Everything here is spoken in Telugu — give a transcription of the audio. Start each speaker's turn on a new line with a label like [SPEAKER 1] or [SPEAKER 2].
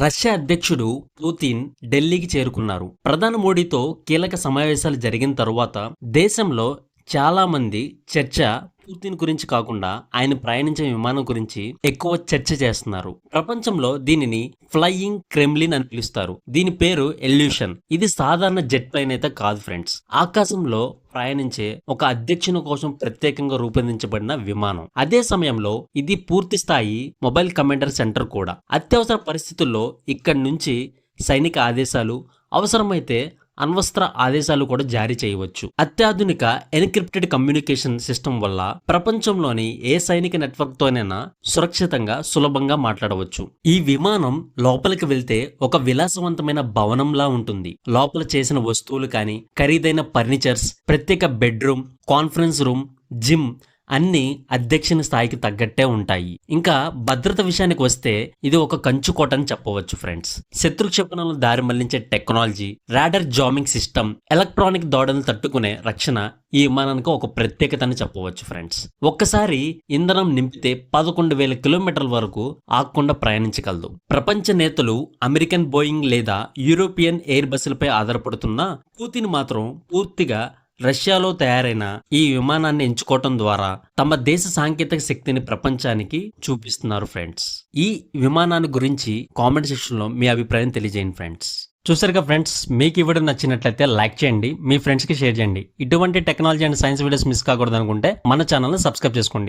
[SPEAKER 1] రష్యా అధ్యక్షుడు పుతిన్ ఢిల్లీకి చేరుకున్నారు. ప్రధాని మోడీతో కీలక సమావేశాలు జరిగిన తరువాత దేశంలో చాలా మంది చర్చ పుతిన్ గురించి కాకుండా ఆయన ప్రయాణించే విమానం గురించి ఎక్కువ చర్చ చేస్తున్నారు. ప్రపంచంలో దీనిని ఫ్లయింగ్ క్రెమ్లిన్ అని పిలుస్తారు. దీని పేరు ఎల్యూషన్. ఇది సాధారణ జెట్ ప్లైన్ అయితే కాదు ఫ్రెండ్స్. ఆకాశంలో ప్రయాణించే ఒక అధ్యక్షుని కోసం ప్రత్యేకంగా రూపొందించబడిన విమానం. అదే సమయంలో ఇది పూర్తి స్థాయి మొబైల్ కమాండర్ సెంటర్ కూడా. అత్యవసర పరిస్థితుల్లో ఇక్కడి నుంచి సైనిక ఆదేశాలు అవసరమైతే అణ్వస్త్ర ఆదేశాలు కూడా జారీ చేయవచ్చు. అత్యాధునిక ఎన్క్రిప్టెడ్ కమ్యూనికేషన్ సిస్టమ్ వల్ల ప్రపంచంలోని ఏ సైనిక నెట్వర్క్ తోనైనా సురక్షితంగా సులభంగా మాట్లాడవచ్చు. ఈ విమానం లోపలికి వెళ్తే ఒక విలాసవంతమైన భవనంలా ఉంటుంది. లోపల చేసిన వస్తువులు కానీ ఖరీదైన ఫర్నిచర్స్ ప్రత్యేక బెడ్రూమ్ కాన్ఫరెన్స్ రూమ్ జిమ్ అన్ని అధ్యక్షుని స్థాయికి తగ్గట్టే ఉంటాయి. ఇంకా భద్రత విషయానికి వస్తే ఇది ఒక కంచుకోట అని చెప్పవచ్చు ఫ్రెండ్స్. శత్రు క్షిపణులను దారి మళ్ళించే technology radar jamming system electronic దాడులను తట్టుకునే రక్షణ ఈ విమానానికి ఒక ప్రత్యేకత అని చెప్పవచ్చు ఫ్రెండ్స్. ఒక్కసారి ఇంధనం నింపితే పదకొండు వేల కిలోమీటర్ల వరకు ఆగకుండా ప్రయాణించగలదు. ప్రపంచ నేతలు అమెరికన్ బోయింగ్ లేదా యూరోపియన్ ఎయిర్ బస్సులపై ఆధారపడుతున్న పూతిని మాత్రం పూర్తిగా రష్యాలో తయారైన ఈ విమానాన్ని ఎంచుకోవటం ద్వారా తమ దేశ సాంకేతిక శక్తిని ప్రపంచానికి చూపిస్తున్నారు ఫ్రెండ్స్. ఈ విమానాన్ని గురించి కామెంట్ సెక్షన్లో మీ అభిప్రాయం తెలియజేయండి ఫ్రెండ్స్. చూసారుగా ఫ్రెండ్స్ మీకు ఈ వీడియో నచ్చినట్లయితే లైక్ చేయండి మీ ఫ్రెండ్స్కి షేర్ చేయండి. ఇటువంటి technology and science videos miss కాకూడదు అనుకుంటే మన ఛానల్ని సబ్స్క్రైబ్ చేసుకోండి.